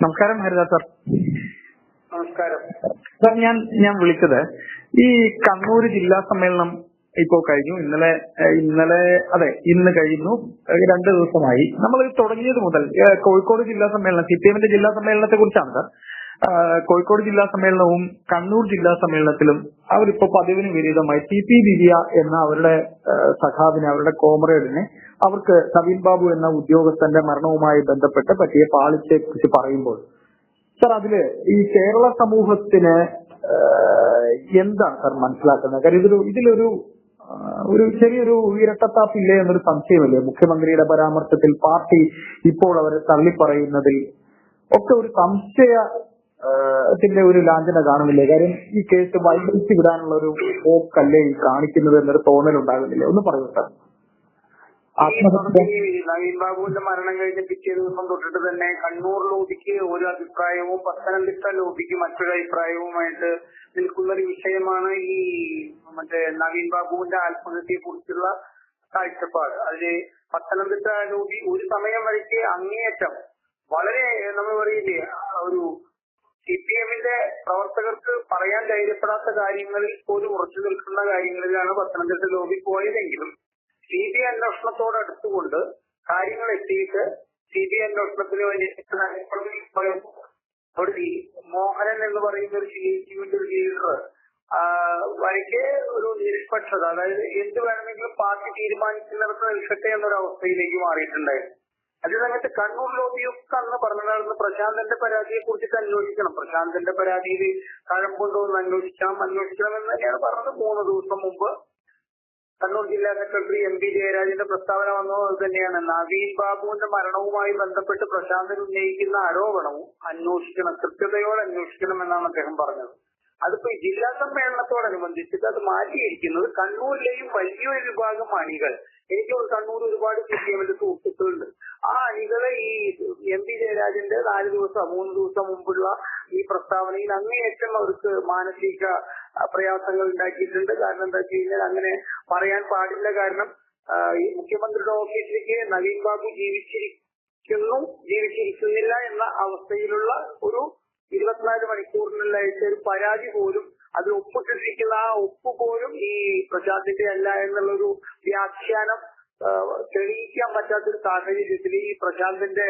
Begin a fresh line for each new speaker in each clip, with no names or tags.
നമസ്കാരം ഹരിത സർ.
നമസ്കാരം.
സർ ഞാൻ ഞാൻ വിളിച്ചത് ഈ കണ്ണൂർ ജില്ലാ സമ്മേളനം ഇപ്പോ കഴിഞ്ഞു. ഇന്നലെ ഇന്നലെ അതെ ഇന്ന് കഴിഞ്ഞു രണ്ടു ദിവസമായി. നമ്മൾ തുടങ്ങിയത് മുതൽ കോഴിക്കോട് ജില്ലാ സമ്മേളനം സി പി എമ്മിന്റെ ജില്ലാ സമ്മേളനത്തെ കുറിച്ചാണ് സർ. കോഴിക്കോട് ജില്ലാ സമ്മേളനവും കണ്ണൂർ ജില്ലാ സമ്മേളനത്തിലും അവരിപ്പോ പതിവിന് വിപരീതമായി ടി പി ദിവ്യ എന്ന അവരുടെ സഖാവിനെ അവരുടെ കോമ്രേഡിനെ അവർക്ക് നവീൻ ബാബു എന്ന ഉദ്യോഗസ്ഥന്റെ മരണവുമായി ബന്ധപ്പെട്ട് പറ്റിയ പാളിച്ചയെ കുറിച്ച് പറയുമ്പോൾ സർ അതിൽ ഈ കേരള സമൂഹത്തിന് എന്താണ് സർ മനസ്സിലാക്കുന്നത്? കാര്യം ഇതൊരു ഇതിലൊരു ഒരു ചെറിയൊരു ഇരട്ടത്താപ്പില്ലേ എന്നൊരു സംശയമല്ലേ? മുഖ്യമന്ത്രിയുടെ പരാമർശത്തിൽ പാർട്ടി ഇപ്പോൾ അവരെ തള്ളിപ്പറയുന്നതിൽ ഒക്കെ ഒരു സംശയ ത്തിന്റെ ഒരു ലാഞ്ചന കാണുന്നില്ലേ? കാര്യം ഈ കേസ് വൈകിച്ച് വിടാനുള്ള ഒരു പോക്കല്ലേ ഈ കാണിക്കുന്നത് എന്നൊരു തോന്നൽ ഉണ്ടാകുന്നില്ലേ ഒന്ന് പറയൂ സർ.
നവീൻ ബാബുവിന്റെ മരണം കഴിഞ്ഞ പിറ്റേ ദിവസം തൊട്ടിട്ട് തന്നെ കണ്ണൂർ ലോബിക്ക് ഒരു അഭിപ്രായവും പത്തനംതിട്ട ലോബിക്ക് മറ്റൊരു അഭിപ്രായവുമായിട്ട് നിൽക്കുന്ന ഒരു വിഷയമാണ് ഈ മറ്റേ നവീൻ ബാബുവിന്റെ ആത്മഹത്യയെ കുറിച്ചുള്ള കാഴ്ചപ്പാട്. അതിൽ പത്തനംതിട്ട ലോബി ഒരു സമയം വരയ്ക്ക് അങ്ങേയറ്റം വളരെ നമ്മൾ പറയില്ലേ ഒരു സി പി എമ്മിന്റെ പ്രവർത്തകർക്ക് പറയാൻ ധൈര്യപ്പെടാത്ത കാര്യങ്ങളിൽ പോലും ഉറച്ചു നിൽക്കുന്ന കാര്യങ്ങളിലാണ് പത്തനംതിട്ട ലോബി പോയതെങ്കിലും സി ബി ഐ അന്വേഷണത്തോട് അടുത്തുകൊണ്ട് കാര്യങ്ങൾ എത്തിയിട്ട് സി ബി ഐ അന്വേഷണത്തിന് വേണ്ടി അവിടെ മോഹനൻ എന്ന് പറയുന്ന ഒരു ഐ ഒരു ലീഡർ വഴിക്ക് ഒരു നിഷ്പക്ഷത അതായത് എന്ത് വേണമെങ്കിലും പാർട്ടി തീരുമാനിക്കുന്നിടത്ത് നിൽക്കട്ടെ എന്നൊരു അവസ്ഥയിലേക്ക് മാറിയിട്ടുണ്ടായിരുന്നു. അതേ സമയത്ത് കണ്ണൂർ ലോബിയൊക്കെ അന്ന് പറഞ്ഞതാണെന്ന് പ്രശാന്തന്റെ പരാതിയെ കുറിച്ചിട്ട് അന്വേഷിക്കണം. പ്രശാന്തന്റെ പരാതിയിൽ കഴമ്പുണ്ടോ എന്ന് അന്വേഷിക്കാം അന്വേഷിക്കണം എന്ന് തന്നെയാണ് പറഞ്ഞത്. മൂന്ന് ദിവസം മുമ്പ് കണ്ണൂർ ജില്ലാ സെക്രട്ടറി എം പി ജയരാജന്റെ പ്രസ്താവന വന്നത് തന്നെയാണ്. നവീൻ ബാബുവിന്റെ മരണവുമായി ബന്ധപ്പെട്ട് പ്രശാന്തൻ ഉന്നയിക്കുന്ന ആരോപണവും അന്വേഷിക്കണം കൃത്യതയോടെ അന്വേഷിക്കണം എന്നാണ് അദ്ദേഹം പറഞ്ഞത്. അതിപ്പോ ജില്ലാ സമ്മേളനത്തോടനുബന്ധിച്ചിട്ട് അത് മാറ്റിയിരിക്കുന്നത് കണ്ണൂരിലെയും വലിയൊരു വിഭാഗം അണികൾ. എനിക്ക് കണ്ണൂർ ഒരുപാട് സി പി എമ്മിന്റെ സുഹൃത്തുക്കളുണ്ട് ആ അണികളെ ഈ എം പി ജയരാജന്റെ നാല് ദിവസം മൂന്ന് ദിവസം മുമ്പുള്ള ഈ പ്രസ്താവനയിൽ അങ്ങേയറ്റം അവർക്ക് മാനസിക പ്രയാസങ്ങൾ ഉണ്ടാക്കിയിട്ടുണ്ട്. കാരണം എന്താ വെച്ച് കഴിഞ്ഞാൽ അങ്ങനെ പറയാൻ പാടില്ല. കാരണം മുഖ്യമന്ത്രിയുടെ ഓഫീസിലേക്ക് നവീൻ ബാബു ജീവിച്ചിരിക്കുന്നു ജീവിച്ചിരിക്കുന്നില്ല എന്ന അവസ്ഥയിലുള്ള ഒരു ഇരുപത്തിനാല് മണിക്കൂറിനുള്ള അയച്ച ഒരു പരാതി പോലും അതിൽ ഒപ്പിട്ടിരിക്കുന്ന ആ ഒപ്പ് പോലും ഈ പ്രശാന്തിന്റെ അല്ല എന്നുള്ളൊരു വ്യാഖ്യാനം തെളിയിക്കാൻ പറ്റാത്തൊരു സാഹചര്യത്തിൽ ഈ പ്രശാന്തിന്റെ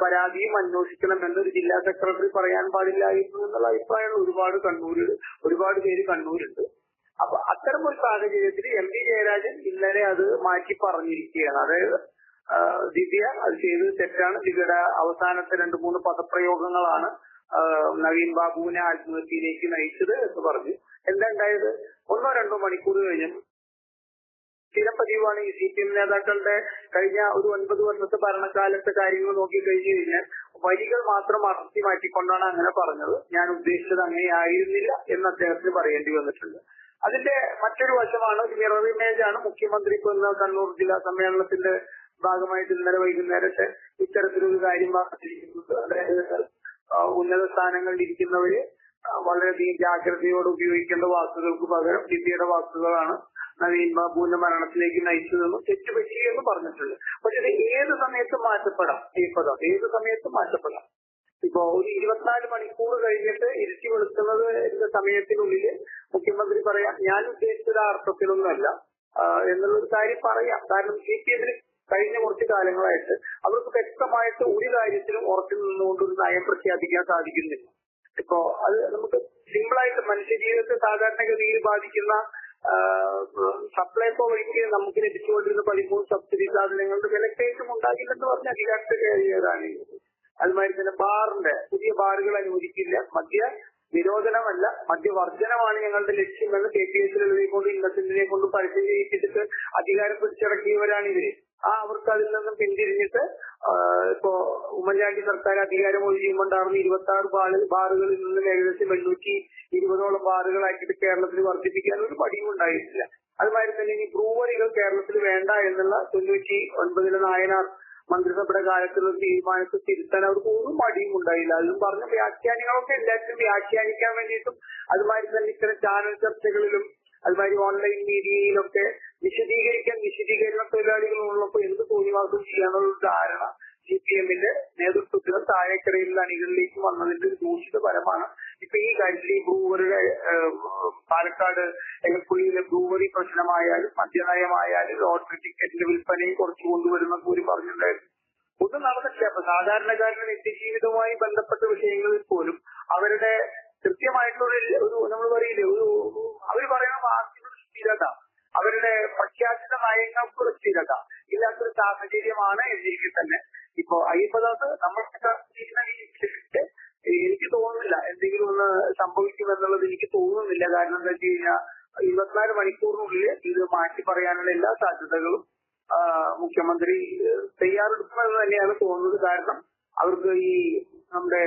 പരാതിയും അന്വേഷിക്കണം എന്നൊരു ജില്ലാ സെക്രട്ടറി പറയാൻ പാടില്ലായിരുന്നു എന്നുള്ള അഭിപ്രായങ്ങൾ ഒരുപാട് കണ്ണൂരിൽ ഒരുപാട് പേര് കണ്ണൂരുണ്ട്. അപ്പൊ അത്തരം ഒരു സാഹചര്യത്തിൽ എം പി ജയരാജൻ ഇന്നലെ അത് മാറ്റി പറഞ്ഞിരിക്കുകയാണ്. അതായത് ദിവ്യ അത് ചെയ്തത് തെറ്റാണ്. ദിവ്യയുടെ അവസാനത്തെ രണ്ട് മൂന്ന് പദപ്രയോഗങ്ങളാണ് നവീൻ ബാബുവിനെ ആത്മഹത്യയിലേക്ക് നയിച്ചത് എന്ന് പറഞ്ഞു. എന്താ ഉണ്ടായത്? ഒന്നോ രണ്ടോ മണിക്കൂർ കഴിഞ്ഞ് സ്ഥിരം പതിവാണ് ഈ സി പി എം നേതാക്കളുടെ കഴിഞ്ഞ ഒരു ഒൻപത് വർഷത്തെ ഭരണകാലത്തെ കാര്യങ്ങൾ നോക്കി കഴിഞ്ഞു കഴിഞ്ഞാൽ വരികൾ മാത്രം അടർത്തി മാറ്റിക്കൊണ്ടാണ് അങ്ങനെ പറഞ്ഞത്. ഞാൻ ഉദ്ദേശിച്ചത് അങ്ങനെ ആയിരുന്നില്ല എന്ന് അദ്ദേഹത്തിന് പറയേണ്ടി വന്നിട്ടുണ്ട്. അതിന്റെ മറ്റൊരു വശമാണ് മിറർ ഇമേജ് ആണ്. മുഖ്യമന്ത്രി ഇപ്പൊ ഇന്ന് കണ്ണൂർ ജില്ലാ സമ്മേളനത്തിന്റെ ഭാഗമായിട്ട് ഇന്നലെ വൈകുന്നേരത്തെ ഇത്തരത്തിലൊരു കാര്യം പറഞ്ഞിരിക്കുന്നത്. അതായത് ഉന്നത സ്ഥാനങ്ങളിൽ ഇരിക്കുന്നവര് വളരെയധികം ജാഗ്രതയോടെ ഉപയോഗിക്കേണ്ട വാക്കുകൾക്ക് പകരം വിദ്യയുടെ വാക്കുകളാണ് നവീൻ ബാബുവിന്റെ മരണത്തിലേക്ക് നയിച്ചതെന്നും തെറ്റുപറ്റി എന്ന് പറഞ്ഞിട്ടുണ്ട്. പക്ഷെ ഇത് ഏത് സമയത്തും മാറ്റപ്പെടാം. ഈ പദം ഏത് സമയത്തും മാറ്റപ്പെടാം. ഇപ്പോ ഒരു ഇരുപത്തിനാല് മണിക്കൂർ കഴിഞ്ഞിട്ട് ഇരുത്തി വെളുക്കുന്നത് എന്ന സമയത്തിനുള്ളിൽ മുഖ്യമന്ത്രി പറയാം ഞാൻ ഉദ്ദേശിച്ചത് ആ അർത്ഥത്തിലൊന്നുമല്ല എന്നുള്ളൊരു കാര്യം പറയാം. കാരണം സി പി എമ്മിന് കഴിഞ്ഞ കുറച്ച് കാലങ്ങളായിട്ട് അവർക്ക് വ്യക്തമായിട്ട് ഒരു കാര്യത്തിലും ഉറച്ചു നിന്നുകൊണ്ട് ഒരു നയം പ്രഖ്യാപിക്കാൻ സാധിക്കുന്നില്ല. ഇപ്പോ അത് നമുക്ക് സിമ്പിളായിട്ട് മനുഷ്യ ജീവിതത്തെ സാധാരണഗതിയിൽ ബാധിക്കുന്ന സപ്ലൈകോ വഴിക്ക് നമുക്ക് ലഭിച്ചുകൊണ്ടിരുന്ന പതിമൂന്ന് സബ്സിഡി സാധനങ്ങളുടെ വിലക്കയറ്റം ഉണ്ടാകില്ലെന്ന് പറഞ്ഞ അധികാരത്തെ കയറിയതാണ് അതുമാതിരി തന്നെ ബാറിന്റെ പുതിയ ബാറുകൾ അനുവദിക്കില്ല. മദ്യ നിരോധനമല്ല മദ്യവർജനമാണ് ഞങ്ങളുടെ ലക്ഷ്യമെന്ന് കെ പി എസ് എസിൽ എഴുതിക്കൊണ്ട് ഇന്നസെന്റിനെ കൊണ്ട് പരസ്യം അധികാരം പിടിച്ചടക്കിയവരാണ് ഇവർ ആ അവർക്ക് അതിൽ നിന്നും പിന്തിരിഞ്ഞിട്ട് ഇപ്പോ ഉമ്മൻചാണ്ടി സർക്കാർ അധികാരം ഒഴിയുമ്പോണ്ടാർന്ന ഇരുപത്തി ആറ് ബാറുകളിൽ നിന്നും ഏകദേശം എണ്ണൂറ്റി ഇരുപതോളം ബാറുകളാക്കിയിട്ട് കേരളത്തിൽ വർദ്ധിപ്പിക്കാൻ ഒരു പടിയും ഉണ്ടായിട്ടില്ല. അതുമാതിരി തന്നെ ഇനി ബ്രൂവറികൾ കേരളത്തിൽ വേണ്ട എന്നുള്ള തൊണ്ണൂറ്റി ഒൻപതിലെ നായനാർ മന്ത്രിസഭയുടെ കാലത്തുള്ള തീരുമാനത്തെ തിരുത്താൻ അവർക്ക് ഒരു മടിയും ഉണ്ടായില്ല. അതും പറഞ്ഞ വ്യാഖ്യാനങ്ങളൊക്കെ എല്ലാത്തിനും വ്യാഖ്യാനിക്കാൻ വേണ്ടിയിട്ടും അതുമാതിരി തന്നെ ഇത്തരം ചാനൽ ചർച്ചകളിലും അതുമാതിരി ഓൺലൈൻ മീഡിയയിലൊക്കെ വിശദീകരിക്കാൻ വിശദീകരണ തൊഴിലാളികളുള്ളപ്പോൾ എന്ത് തോന്നിവാസം ചെയ്യാനുള്ള ധാരണ സി പി എമ്മിന്റെ നേതൃത്വത്തിൽ താഴേക്കരയിലുള്ള അണികളിലേക്ക് വന്നതിന്റെ ഒരു ദൂഷിത ഫലമാണ്. ഇപ്പൊ ഈ കാര്യത്തിൽ ഈ ബ്രൂവറിയുടെ പാലക്കാട് എലപ്പുഴയിലെ ബ്രൂവറി പ്രശ്നമായാലും മദ്യനയമായാലും ലോട്ടറി ടിക്കറ്റിന്റെ വിൽപ്പനയും കുറച്ചു കൊണ്ടുവരുന്ന കൂടി പറഞ്ഞിട്ടുണ്ടായിരുന്നു. ഒന്നും നടന്നിട്ടില്ല. അപ്പൊ സാധാരണക്കാരുടെ നിത്യജീവിതവുമായി ബന്ധപ്പെട്ട വിഷയങ്ങളിൽ പോലും അവരുടെ കൃത്യമായിട്ടുള്ള ഒരു- നമ്മൾ പറയില്ലേ ഒരു അവർ പറയുന്ന വാക്കിനൊരു സ്ഥിരത അവരുടെ പ്രഖ്യാപിത നയങ്ങൾക്കുള്ള സ്ഥിരത ഇല്ലാത്തൊരു സാഹചര്യമാണ് എന്നിരിക്കെ തന്നെ. ഇപ്പൊ അയ്യപ്പദാസ് നമ്മൾ ചെയ്യുന്ന എനിക്ക് തോന്നുന്നില്ല എന്തെങ്കിലും ഒന്ന് സംഭവിക്കുമെന്നുള്ളത് എനിക്ക് തോന്നുന്നില്ല. കാരണം എന്താ വെച്ച് കഴിഞ്ഞാൽ ഇരുപത്തിനാല് മണിക്കൂറിനുള്ളിൽ ഇത് മാറ്റി പറയാനുള്ള എല്ലാ സാധ്യതകളും മുഖ്യമന്ത്രി തയ്യാറെടുക്കുമെന്ന് തന്നെയാണ് തോന്നുന്നത്. കാരണം അവർക്ക് ഈ നമ്മുടെ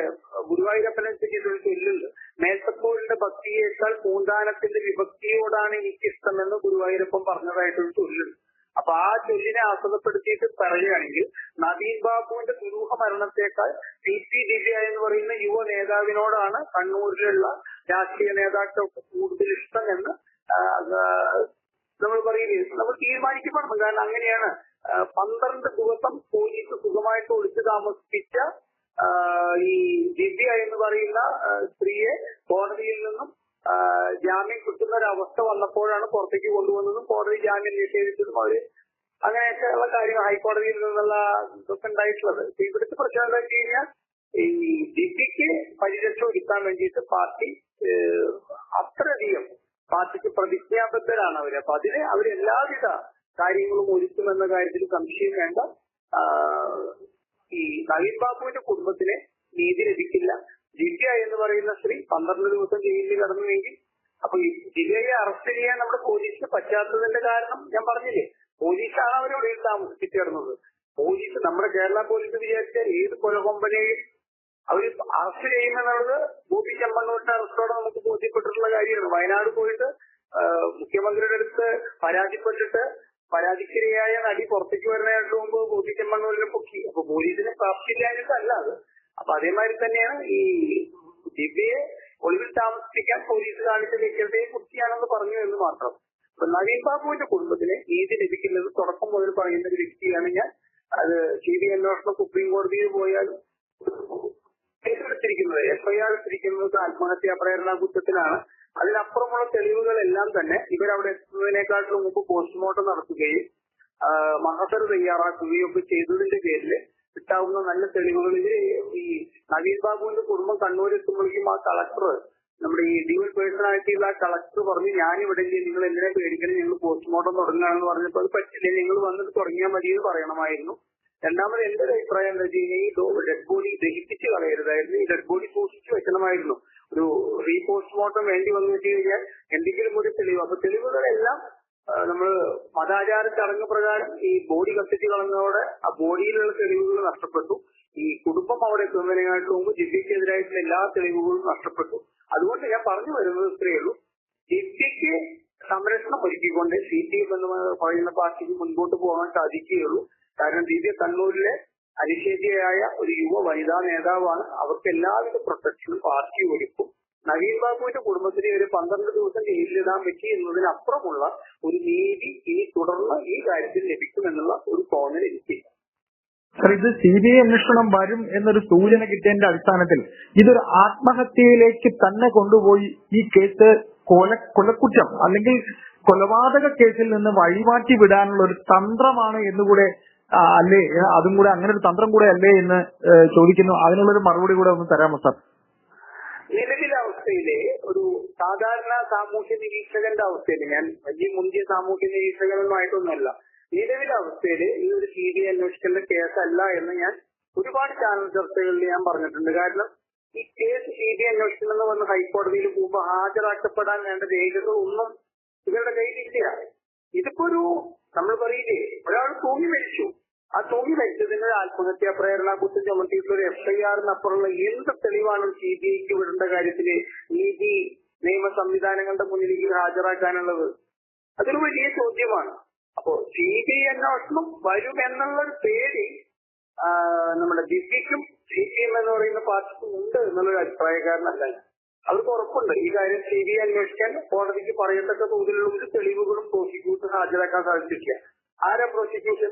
ഗുരുവായൂരപ്പനെ ചെയ്തൊരു ചൊല്ലുണ്ട്. മേത്തപ്പൂരിന്റെ ഭക്തിയേക്കാൾ പൂന്താനത്തിന്റെ വിഭക്തിയോടാണ് എനിക്ക് ഇഷ്ടമെന്ന് ഗുരുവായൂരപ്പൻ പറഞ്ഞതായിട്ടൊരു ചൊല്ലുണ്ട്. അപ്പൊ ആ ചൊല്ലിനെ ആസ്വദപ്പെടുത്തിയിട്ട് പറയുകയാണെങ്കിൽ നവീൻ ബാബുവിന്റെ ദുരൂഹ മരണത്തെക്കാൾ പി സി ദിവ്യ എന്ന് പറയുന്ന യുവ നേതാവിനോടാണ് കണ്ണൂരിലുള്ള രാഷ്ട്രീയ നേതാക്കൾക്ക് കൂടുതൽ ഇഷ്ടം എന്ന് നമ്മൾ പറയുകയും നമ്മൾ തീരുമാനിക്കപ്പെടണം കാരണം അങ്ങനെയാണ് പന്ത്രണ്ട് ദിവസം പോലീസ് സുഖമായിട്ട് ഒളിച്ചു താമസിപ്പിച്ച ഈ ദിവ്യ എന്ന് പറയുന്ന സ്ത്രീയെ കോടതിയിൽ നിന്നും ജാമ്യം കിട്ടുന്ന ഒരു അവസ്ഥ വന്നപ്പോഴാണ് പുറത്തേക്ക് കൊണ്ടുവന്നതും കോടതി ജാമ്യം നിഷേധിച്ചതും അവർ. അങ്ങനെയൊക്കെയുള്ള കാര്യങ്ങൾ ഹൈക്കോടതിയിൽ നിന്നുള്ള ഇതൊക്കെ ഉണ്ടായിട്ടുള്ളത്. ഇവിടുത്തെ പ്രശ്നം എന്താ വെച്ച് കഴിഞ്ഞാൽ ഈ ദിവ്യക്ക് പരിരക്ഷ ഒരുക്കാൻ വേണ്ടിയിട്ട് പാർട്ടി അത്രയധികം പാർട്ടിക്ക് പ്രതിജ്ഞാബദ്ധരാണ് അവർ. അപ്പൊ അതിന് അവരെല്ലാവിധ കാര്യങ്ങളും ഒരുക്കുമെന്ന കാര്യത്തിൽ സംശയം വേണ്ട. ഈ നവീൻ ബാബുവിന്റെ കുടുംബത്തിന് നീതി ലഭിക്കില്ല. ദിവ്യ എന്ന് പറയുന്ന സ്ത്രീ പന്ത്രണ്ട് ദിവസം ജയിലിൽ കിടന്നുവെങ്കിൽ അപ്പൊ ദിവ്യയെ അറസ്റ്റ് ചെയ്യാൻ നമ്മുടെ പോലീസിന് പറ്റാത്തതിന്റെ കാരണം ഞാൻ പറഞ്ഞില്ലേ പോലീസാണ് അവരോട് ഒളിയിൽ താമസിപ്പിച്ചു കിടന്നത്. പോലീസ് നമ്മുടെ കേരള പോലീസ് വിചാരിച്ചാൽ ഏത് കൊലകൊമ്പനെയും അവർ അറസ്റ്റ് ചെയ്യുമെന്നുള്ളത് ഗോപി ചെമ്മണ്ണൂരിന്റെ അറസ്റ്റോടെ നമുക്ക് ബോധ്യപ്പെട്ടിട്ടുള്ള കാര്യമാണ്. വയനാട് പോയിട്ട് മുഖ്യമന്ത്രിയുടെ അടുത്ത് പരാതിപ്പെട്ടിട്ട് പരാതിക്കിരയായ നടി പുറത്തേക്ക് വരുന്നതിനായിട്ട് മുമ്പ് ഗോപി ചെമ്മണ്ണൂരിനെ പൊക്കി. അപ്പൊ പോലീസിന് പ്രാപ്തിയില്ലാഞ്ഞിട്ടല്ല അത്. അപ്പൊ അതേമാതിരി തന്നെയാണ് ഈ ദിവ്യയെ ഒളിവിൽ താമസിപ്പിക്കാൻ പോലീസ് കാണിച്ച വ്യക്തതയെ കുറിച്ചാണെന്ന് പറഞ്ഞു എന്ന് മാത്രം. അപ്പൊ നവീൻ ബാബുവിന്റെ കുടുംബത്തിന് നീതി ലഭിക്കുന്നത് തുടക്കം മുതൽ പറയുന്ന ഒരു വ്യക്തിയാണ് ഞാൻ. അത് സി ബി അന്വേഷണം സുപ്രീം കോടതിയിൽ പോയാലും കേസെടുത്തിരിക്കുന്നത് എഫ്ഐആർ എടുത്തിരിക്കുന്നത് ആത്മഹത്യാ പ്രേരണ കുറ്റത്തിലാണ്. അതിനപ്പുറമുള്ള തെളിവുകളെല്ലാം തന്നെ ഇവരവിടെ എത്തുന്നതിനേക്കാട്ടിലും മുമ്പ് പോസ്റ്റ്മോർട്ടം നടത്തുകയും മഹസർ തയ്യാറാക്കുകയും ഒക്കെ ചെയ്തതിന്റെ പേരിൽ കിട്ടാവുന്ന നല്ല തെളിവുകളിൽ ഈ നവീൻ ബാബുവിന്റെ കുടുംബം കണ്ണൂർ എത്തുമ്പോഴേക്കും ആ കളക്ടർ നമ്മുടെ ഈ ഡ്യൂൽ പേഴ്സണാലിറ്റിയുള്ള ആ കളക്ടർ പറഞ്ഞു ഇല്ല, നിങ്ങൾ എന്തിനെ പേടിക്കണം ഞങ്ങൾ പോസ്റ്റ്മോർട്ടം തുടങ്ങുകയാണെന്ന് പറഞ്ഞപ്പോൾ അത് പറ്റില്ല നിങ്ങൾ വന്നിട്ട് തുടങ്ങിയാൽ മതി എന്ന് പറയണമായിരുന്നു. രണ്ടാമത് എന്റെ ഒരു അഭിപ്രായം എന്താ വെച്ച് കഴിഞ്ഞാൽ ഈ ഡെഡ് ബോഡി ദഹിപ്പിച്ച് കളയരുതായിരുന്നു. ഈ ഡെഡ് ബോഡി സൂക്ഷിച്ചു വെക്കണമായിരുന്നു. ഒരു റീ പോസ്റ്റ്മോർട്ടം വേണ്ടി വന്നു വെച്ച് കഴിഞ്ഞാൽ എന്തെങ്കിലും ഒരു തെളിവ്. അപ്പൊ തെളിവുകളെല്ലാം നമ്മൾ മതാചാര ചടങ്ങ് പ്രകാരം ഈ ബോഡി കത്തിച്ച് കളഞ്ഞതോടെ ആ ബോഡിയിലുള്ള തെളിവുകൾ നഷ്ടപ്പെട്ടു. ഈ കുടുംബം അവിടെ എത്തുന്നതിനായിട്ട് മുമ്പ് ജിദ്ദിക്കെതിരായിട്ടുള്ള എല്ലാ തെളിവുകളും നഷ്ടപ്പെട്ടു. അതുകൊണ്ട് ഞാൻ പറഞ്ഞു വരുന്നത് ഇത്രയേ ഉള്ളൂ. ജിദ്ദിക്ക് സംരക്ഷണം ഒരുക്കിക്കൊണ്ട് സി പി എന്ന് പറയുന്ന പാർട്ടിക്ക് മുൻപോട്ട് പോകാൻ സാധിക്കുകയുള്ളൂ. കാരണം ദിവ്യ കണ്ണൂരിലെ അനിഷേധ്യയായ ഒരു യുവ വനിതാ നേതാവാണ്. അവർക്ക് എല്ലാവിധ പ്രൊട്ടക്ഷനും പാർട്ടി ഒരുക്കും. നവീൻ ബാബുവിന്റെ കുടുംബത്തിന് ഒരു പന്ത്രണ്ട് ദിവസം ജയിലിലിടാൻ പറ്റി എന്നതിനപ്പുറമുള്ള ഒരു നീതി ഈ തുടർന്ന് ഈ കാര്യത്തിൽ ലഭിക്കുമെന്നുള്ള ഒരു തോന്നൽ എനിക്കില്ല
സർ ഇത് സി ബി ഐ അന്വേഷണം വരും എന്നൊരു സൂചന കിട്ടിയതിന്റെ അടിസ്ഥാനത്തിൽ ഇതൊരു ആത്മഹത്യയിലേക്ക് തന്നെ കൊണ്ടുപോയി ഈ കേസ് കൊല കൊലക്കുറ്റം അല്ലെങ്കിൽ കൊലപാതക കേസിൽ നിന്ന് വഴിമാറ്റി വിടാനുള്ള ഒരു തന്ത്രമാണ് എന്നുകൂടെ അല്ലേ? അതും കൂടെ അങ്ങനെ ഒരു തന്ത്രം കൂടെ അല്ലേ എന്ന് ചോദിക്കുന്നു. അതിനുള്ളൊരു മറുപടി കൂടെ ഒന്ന് തരാമോ സാർ?
സാധാരണ സാമൂഹ്യ നിരീക്ഷകന്റെ അവസ്ഥയിൽ ഞാൻ വലിയ മുന്തിയ സാമൂഹ്യ നിരീക്ഷകനൊന്നുമായിട്ടൊന്നുമല്ല നിലവിലെ അവസ്ഥയിൽ ഈ ഒരു സി ബി അന്വേഷിക്കേണ്ട കേസല്ല എന്ന് ഞാൻ ഒരുപാട് ചാനൽ ചർച്ചകളിൽ ഞാൻ പറഞ്ഞിട്ടുണ്ട്. കാരണം ഈ കേസ് സി ബി അന്വേഷിക്കണമെന്ന് പറഞ്ഞ ഹൈക്കോടതിയിൽ പോകുമ്പോൾ ഹാജരാക്കപ്പെടാൻ വേണ്ട രേഖകൾ ഒന്നും ഇവരുടെ കയ്യിലില്ല. ഇതിപ്പോ ഒരു നമ്മൾ പറയില്ലേ ഒരാൾ തൂങ്ങി മരിച്ചു. ആ തൂങ്ങി മരിച്ചതിന് ആത്മഹത്യാ പ്രേരണ കുറ്റം ചുമത്തിയിട്ടുള്ള ഒരു എഫ്ഐആറിനപ്പുറമുള്ള എന്ത് തെളിവാണ് സി ബി ഐക്ക് വിടേണ്ട കാര്യത്തിൽ നീതി നിയമ സംവിധാനങ്ങളുടെ മുന്നിലേക്ക് ഹാജരാക്കാനുള്ളത്. അതൊരു വലിയ ചോദ്യമാണ്. അപ്പോ സി ബി ഐ അന്വേഷണം വരുമെന്നുള്ള ഒരു പേടി നമ്മുടെ ദിവ്യക്കും സി പി എം എന്ന് പറയുന്ന പാർട്ടിക്കും ഉണ്ട് എന്നുള്ളൊരു അഭിപ്രായക്കാരനല്ല. അവർക്ക് ഉറപ്പുണ്ട്. ഈ കാര്യം സി ബി ഐ അന്വേഷിക്കാൻ കോടതിക്ക് പറയത്തക്ക തോതിലുള്ള ഒരു തെളിവുകളും പ്രോസിക്യൂഷൻ ഹാജരാക്കാൻ സാധിച്ചിട്ടില്ല. ആരാ പ്രോസിക്യൂഷൻ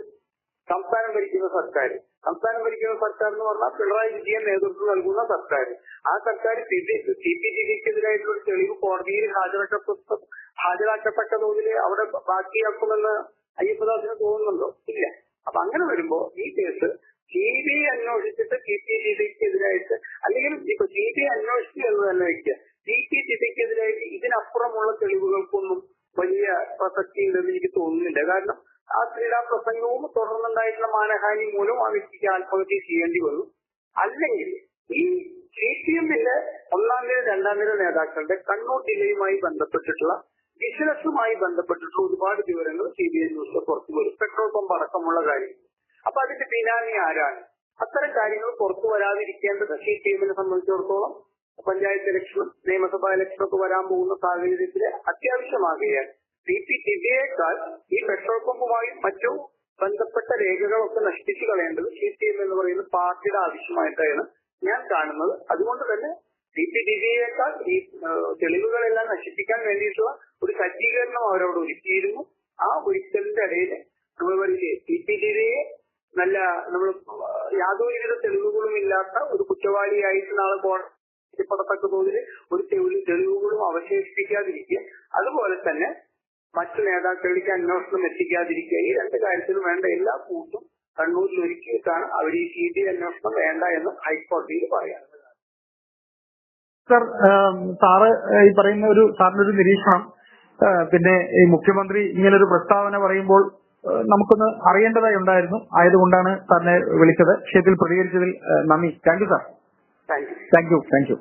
സംസ്ഥാനം ഭരിക്കുന്ന സർക്കാർ സംസ്ഥാനം ഭരിക്കുന്ന സർക്കാർ എന്ന് പറഞ്ഞാൽ പിണറായി വിജയൻ നേതൃത്വം നൽകുന്ന സർക്കാർ ആ സർക്കാർ സി പി സി പി തെളിവ് കോടതിയിൽ ഹാജരാക്കപ്പെട്ട ഹാജരാക്കപ്പെട്ട തോതിൽ അവിടെ ബാക്കിയാക്കുമെന്ന് അയ്യപ്പദാസിന് തോന്നുന്നുണ്ടോ? ഇല്ല. അപ്പൊ അങ്ങനെ വരുമ്പോ ഈ കേസ് സി ബി ഐ അന്വേഷിച്ചിട്ട് സി പി ഡിക്കെതിരായിട്ട് അല്ലെങ്കിൽ ഇപ്പൊ സി ബി ഐ അന്വേഷിച്ചു എന്ന് തന്നെ വെക്കുക സി പി ഡിക്കെതിരായിട്ട് ഇതിനപ്പുറമുള്ള തെളിവുകൾക്കൊന്നും വലിയ പ്രസക്തി ഉണ്ടെന്ന് എനിക്ക് തോന്നുന്നില്ല. കാരണം ആ ക്രീഡാ പ്രസംഗവും തുടർന്നുണ്ടായിട്ടുള്ള മാനഹാനി മൂലം ആ വ്യക്തിക്ക് ആത്മഹത്യ ചെയ്യേണ്ടി വന്നു. അല്ലെങ്കിൽ ഈ സി പി എമ്മിന്റെ ഒന്നാം നിര രണ്ടാം നിര നേതാക്കളുടെ കണ്ണൂർ ജില്ലയുമായി ബന്ധപ്പെട്ടിട്ടുള്ള ബിസിനസ്സുമായി ബന്ധപ്പെട്ടിട്ടുള്ള ഒരുപാട് വിവരങ്ങൾ സി ബി ഐ ന്യൂസിൽ പുറത്തു വരും. പെട്രോൾ പമ്പ് അടക്കമുള്ള കാര്യം അപ്പൊ അതിന്റെ ബിനാമി ആരാണ്? അത്തരം കാര്യങ്ങൾ പുറത്തു വരാതിരിക്കേണ്ടത് സി പി എമ്മിനെ സംബന്ധിച്ചിടത്തോളം പഞ്ചായത്ത് ഇലക്ഷനും നിയമസഭാ ഇലക്ഷനും ഒക്കെ വരാൻ പോകുന്ന സാഹചര്യത്തിൽ അത്യാവശ്യമാകുകയാണ്. സി പി ഈ പെട്രോൾ പമ്പുമായും മറ്റു ബന്ധപ്പെട്ട രേഖകളൊക്കെ നശിപ്പിച്ചു കളയേണ്ടത് സി പി എം എന്ന് പറയുന്ന പാർട്ടിയുടെ ആവശ്യമായിട്ടാണ് ഞാൻ കാണുന്നത്. അതുകൊണ്ട് തന്നെ സി പി ടിവിയേക്കാൾ ഈ തെളിവുകളെല്ലാം നശിപ്പിക്കാൻ വേണ്ടിയിട്ടുള്ള ഒരു സജ്ജീകരണം അവരോട് ഒരുക്കിയിരുന്നു. ആ ഒരുക്കലിന്റെ ഇടയിൽ നമ്മൾ സി പി നല്ല നമ്മൾ യാതൊരുവിധ തെളിവുകളും ഇല്ലാത്ത ഒരു കുറ്റവാളിയായിട്ട് നാളെ കോടതിപ്പെടത്തക്ക തോതിൽ ഒരു തെളിവ് തെളിവുകളും അവശേഷിപ്പിക്കാതിരിക്കുക. അതുപോലെ തന്നെ മറ്റു നേതാക്കളിലേക്ക് അന്വേഷണം എത്തിക്കാതിരിക്കുക ഈ രണ്ട് കാര്യത്തിലും വേണ്ട എല്ലാ കൂട്ടും കണ്ണൂരിൽ ഒരുക്കിയിട്ടാണ് അവർ ഈ സി ബി അന്വേഷണം വേണ്ട എന്ന് ഹൈക്കോടതിയിൽ പറയാം
സർ സാറ് ഈ പറയുന്ന ഒരു സാറിന്റെ ഒരു നിരീക്ഷണം പിന്നെ ഈ മുഖ്യമന്ത്രി ഇങ്ങനെ ഒരു പ്രസ്താവന പറയുമ്പോൾ നമുക്കൊന്ന് അറിയേണ്ടതായി ഉണ്ടായിരുന്നു. ആയതുകൊണ്ടാണ് സാറിനെ വിളിച്ചത്. വിഷയത്തിൽ പ്രതികരിച്ചതിൽ നന്ദി. Thank you sir. Thank you thank you.